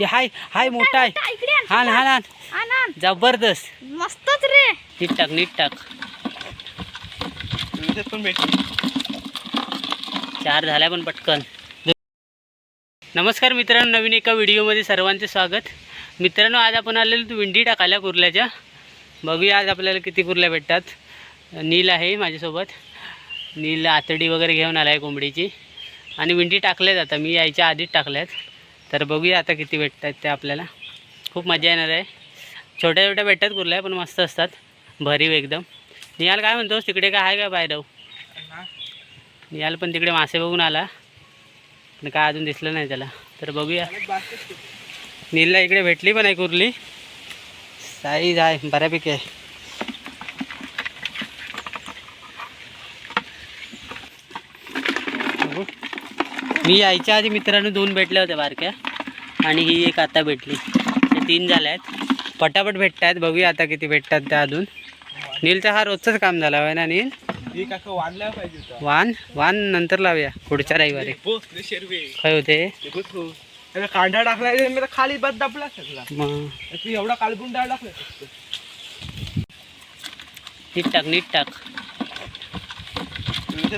हे हाय हाय मोठा आहे. इकडे आण, हान. जबरदस्त. मस्तच रे. नीट टाक नीट टाक. पण भेटली. चार झाल्या पण पटकन. नमस्कार मित्रांनो नवीन एका व्हिडिओमध्ये सर्वांचे स्वागत. मित्रांनो आज आपण आलेलो विंडी टाकायला कुर्ल्याच्या. बघूया आज आपल्याला किती कुर्ल्या भेटतात. नील आहे माझ्यासोबत. नील आतडी वगैरे घेऊन आला आहे कोंबडीची. आणि विंडी टाकल्यात आता मी यायच्या आधीच टाकल्यात. तर बघूया आता किती भेटतात ते आपल्याला. खूप मजा येणार आहे. छोट्या छोट्या भेटतात कुर्ल्या पण मस्त असतात. भरीव एकदम. निहाल काय म्हणतोस तिकडे काय आहे का बाहेर निहाल पण तिकडे मासे बघून आला. पण काय अजून दिसलं नाही त्याला. तर बघूया. नीलला इकडे भेटली पण आहे कुर्ली. साईज आहे बऱ्यापैकी आहे. मी यायच्या आधी मित्रांनो दोन भेटल्या होत्या बारक्या. आणि ही एक आता भेटली. तीन झाल्या आहेत. पटापट भेटत आहेत बघूया आता किती भेटतात त्या अजून. नीलचा हा रोजचाच काम झाला आहे ना नील? पाहिजे होता. वान? वान नंतर लावूया. पुढच्या रविवारी. काय होते? हो. कांदा टाकला मी तर खाली बस दाबला एवढा कालबून डाळ टाकला नीट टाक नीट टाक.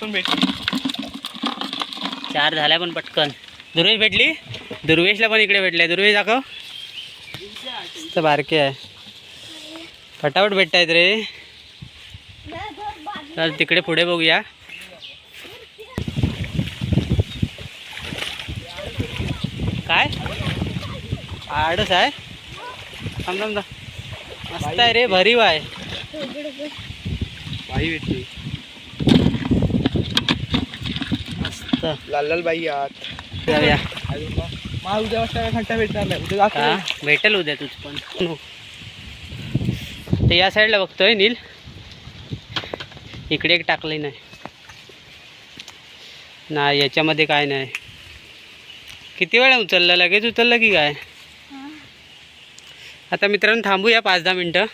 पण चार झाल्या पण पटकन. दुर्वेश भेटली? दुर्वेशला पण इकडे भेटले दुर्वेश दाखव. तर बारके आहे. फटाफट भेटत आहेत रे. चल तिकडे पुढे बघूया. काय? आडस आहे. थांब थांब मस्त आहे रे भरीव आहे. भेटली मस्त लाल लाल बाई आत जाऊया. मला उद्या वाजता घंटा भेटणार नाही. उद्या का? जातो भेटेल उद्या तुझ पण. ते या साईडला बघतोय नील. इकडे एक टाकलंय नाही. नाही याच्यामध्ये काय नाही. किती वेळा उचललं? लगेच उचललं की काय? आता मित्रांनो थांबूया पाच दहा मिनटं.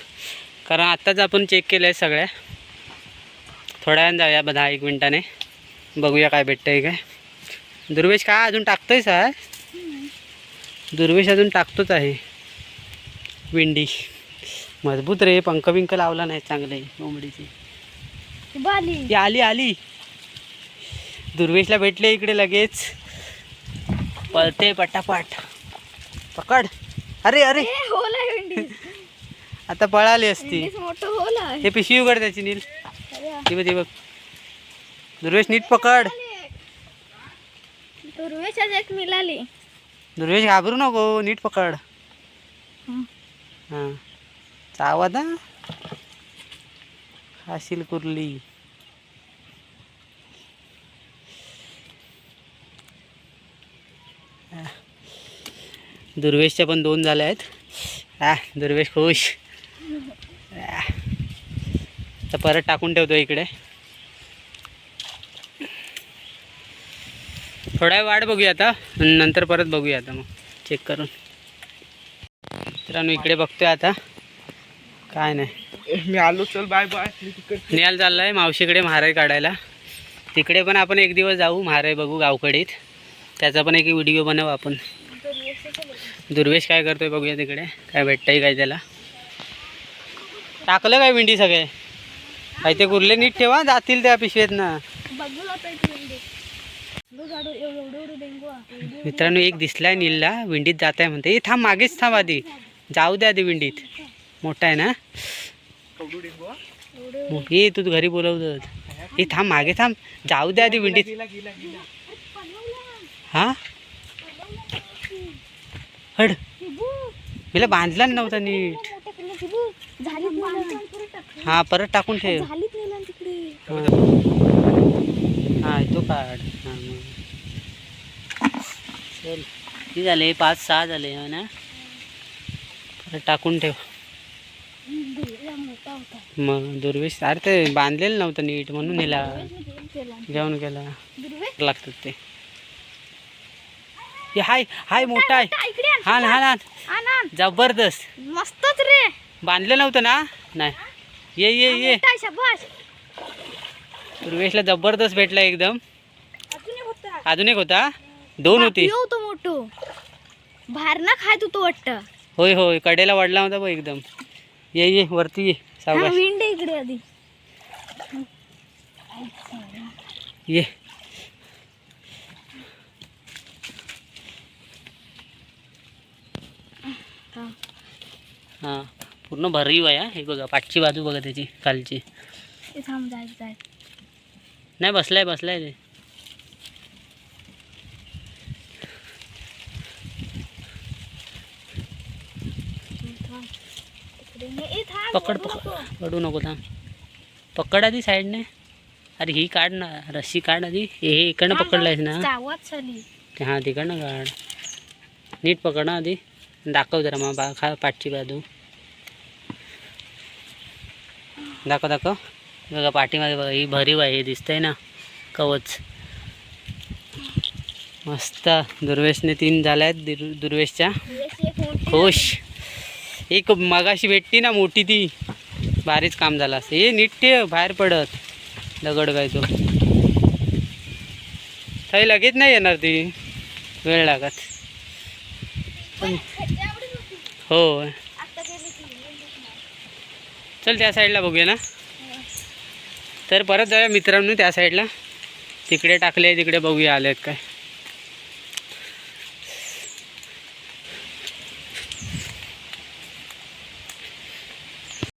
कारण आत्ताच आपण चेक केलं आहे सगळ्या. थोड्या वेळानं जाऊया दहा एक मिनटाने. बघूया काय भेटतंय काय. दुर्वेश काय अजून टाकतोयस आहे दुर्वेश अजून टाकतोच आहे. विंडी. मजबूत रे पंख बिंक लावला नाही चांगले कोंबडीची. ती आली आली. दुर्वेशला भेटले इकडे लगेच. पळते पटापट. पकड. अरे अरे. आता पळाली असती. हे पिशवी उघड त्याची नील. अरे, ती बघ ती बघ. दुर्वेश नीट पकड. दुर्वेशाच एक मिळाली दुर्वेश घाबरू नको नीट पकड. हं. चावत हा. खाशील कुर्ली. दुर्वेशच्या पण दोन झाल्या आहेत. हा दुर्वेश खुश. तर परत टाकून ठेवतो इकडे. थोडा वाट बघूया आता आणि नंतर परत बघूया आता मग. चेक करून. मित्रांनो इकडे बघतोय आता. काय नाही. मी आलो चल बाय बाय तिकडे निहाल चाललाय मावशीकडे महाराई काढायला. तिकडे पण आपण एक दिवस जाऊ महाराई बघू गावकडीत. त्याचा पण एक व्हिडिओ बनवू आपण. दुर्वेश काय करतोय बघूया तिकडे. काय भेटतंय काय त्याला. टाकलं काय भेंडी सगळे? काय ते कुर्ले नीट ठेवा जातील त्या पिशवेत ना मित्रांनो एक दिसलाय नीलला विंडीत जात आहे म्हणते थांब मागेच थांब आधी. जाऊ दे आधी विंडीत. मोठा आहे ना? हा? ये तू घरी बोलवत ए थांब मागे थांब. जाऊ दे आधी विंडीत. हा? हड. मला बांधला नव्हता नीट. हा परत टाकून ठेव. हा तो काढ हा मग? चल किती झाले? पाच सहा झाले हा ना? टाकून ठेव. मग दुर्वेश अरे ते बांधलेलं नव्हतं नीट म्हणून केला जेवण केला. लागतात ते. हे हाय हाय मोठा आहे. हा हा ना आण, आण. जबरदस्त. मस्तच रे. बांधलं नव्हतं ना? नाही. ये ये ये. दुर्वेशला जबरदस्त भेटला एकदम. अजून एक होता. होता? दोन होती. होतो मोठो. बाहेर ना खाय तू तो वाटतं. होय होय कडेला वाढला होता बघ एकदम. ये ये वरती ये हा सावकाश. विंड इकडे आधी. ये. हा. हां पूर्ण भरीव आहे हा. हे बघा पाठची बाजू बघा त्याची खालची. नाही बसलाय बसलाय ते. पकड पकड. नको. पडू नको थांब. पकड आधी साईडने. अरे ही काढ ना रस्सी काढ आधी. हे इकडनं पकडलायस ना. हां तिकडनं काढ. नीट पकड ना आधी. दाखव जरा मग बा खा पाठची बाजू. दाखव दाखव. बघा पाठीमागे बघा ही भरीव आहे हे दिसतंय ना कवच. मस्त दुर्वेशने तीन झाल्या आहेत दुर दुर्वेशच्या. दिवस एक खुश एक मगाशी भेटती ना मोठी ती. भारीच काम झालं असं. हे नीट ठेव बाहेर पडत. दगड काय तो. काही लगेच नाही येणार ती. वेळ लागत. हो. चल त्या साईडला बघूया ना. तर परत जाऊया मित्रांनो त्या साईडला. तिकडे टाकले तिकडे बघूया आलेत काय.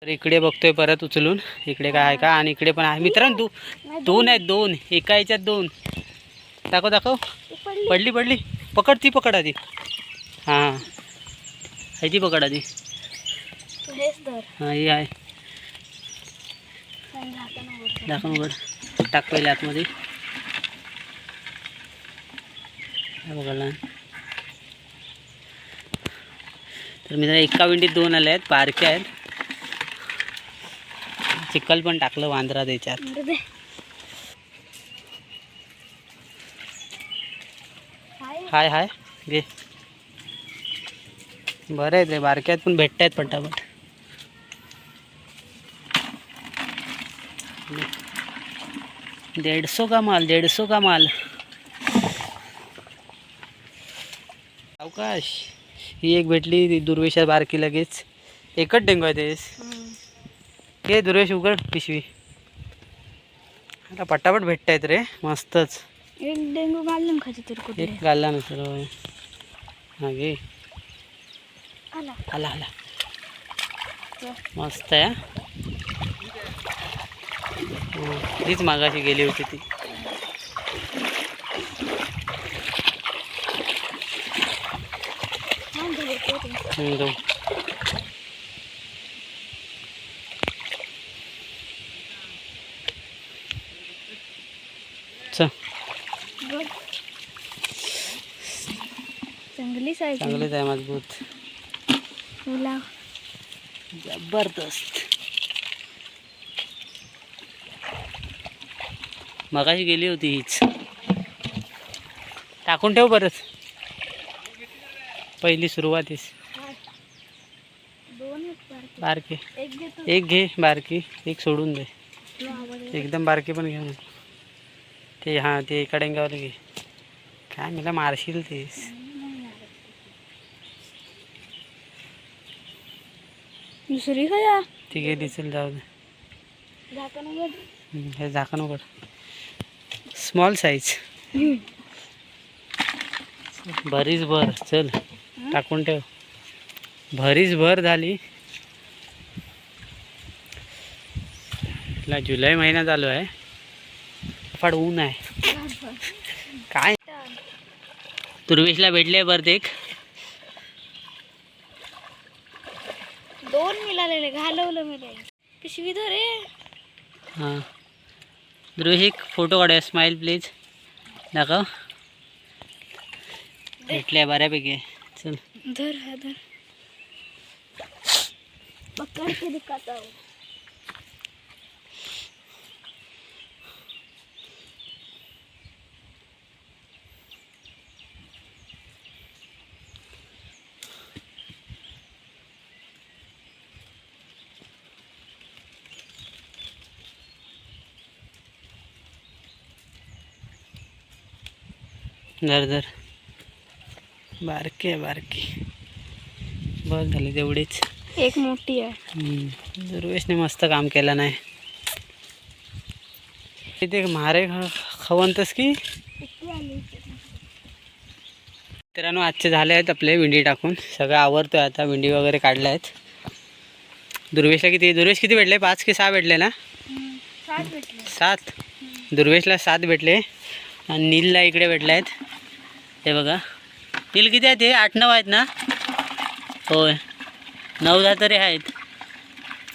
तर इकडे बघतोय परत उचलून. इकडे काय आहे का? आणि इकडे पण आहे. मित्रांनो तू नाही, दोन आहेत दोन. एका याच्यात दोन. दाखव दाखव. पडली पडली. पकड ती पकड आधी. हां. आहे ती पकड आधी. हां ही आहे. झाकण उघड. टाक पहिले आतमध्ये. बघा तर मी एका विंडीत दोन आले आहेत बारके आहेत. चिखल पण टाकलं वांद्रा त्याच्यात हाय. हाय. घे. बरं आहे ते बारक्यात पण भेटत आहेत पटापट. डेढ़ का माल डेढ़ का माल? अवकाश ही एक भेटली दुर्वेशा बारकी लगेच. एकच डेंगू आहे तेच हम्म. हे दुर्वेश उघड पिशवी. आता पटापट भेटत आहेत रे मस्तच. एक डेंगू घालून खायची तर कुठे एक घालला ना सर घे. आला. आला. मस्त आहे तीच मागाशी गेली होती ती थांब दे, येतो ते. हम्म, दो. चल बघ. चांगली साईज चांगलेच आहे मजबूत जबरदस्त मगाशी गेली होती हीच. टाकून ठेव परत. पहिली सुरुवातीस. बारके. एक घे बारकी. एक सोडून दे. एकदम बारकी पण घे ना. ते हां ते एका डेंगावर घे. काय मला मारशील तेस. दुसरी ती गेली चल जाऊ दे. हे झाकण उघड. स्मॉल साईज भरीच भर चल टाकून ठेव. भरीच भर झाली. जुलै महिना चालू आहे. फाड ऊन आहे. काय? तुर्वेशला भेटले बरं एक दोन मिळालेले घालवलं मी. पिशवी धर रे हां. ध्रुवेश एक फोटो काढूया. स्माईल प्लीज दाखव. भेटल्या बऱ्यापैकी. चल. धर हा धर. धर धर. बारकी आहे बारकी. बस झाले तेवढीच. एक मोठी आहे. दुर्वेशने मस्त काम केलं नाही. इथे मारे खवंतस की? मित्रांनो आजचे झाले आहेत आपले विंडी टाकून. सगळं आवरतोय आता विंडी वगैरे काढल्या आहेत दुर्वेशला किती दुर्वेश किती भेटले? पाच की सहा भेटले ना? सात? दुर्वेशला सात भेटले. आणि नीलला इकडे भेटले आहेत हे बघा. नील किती आहेत हे? आठ नऊ आहेत ना? होय. नऊ दहा तरी आहेत.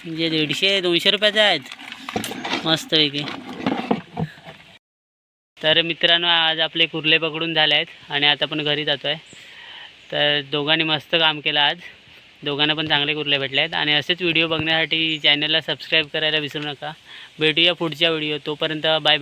म्हणजे दीडशे दोनशे रुपयाचे आहेत. मस्तपैकी. तर मित्रांनो आज आपले कुर्ले पकडून झाले आहेत आणि आता आपण घरी जातो आहे तर दोघांनी मस्त काम केलं आज. दोघांना पण चांगले कुर्ले भेटले आहेत आणि असेच व्हिडिओ बघण्यासाठी चॅनलला सबस्क्राईब करायला विसरू नका. भेटूया पुढच्या व्हिडिओ तोपर्यंत बाय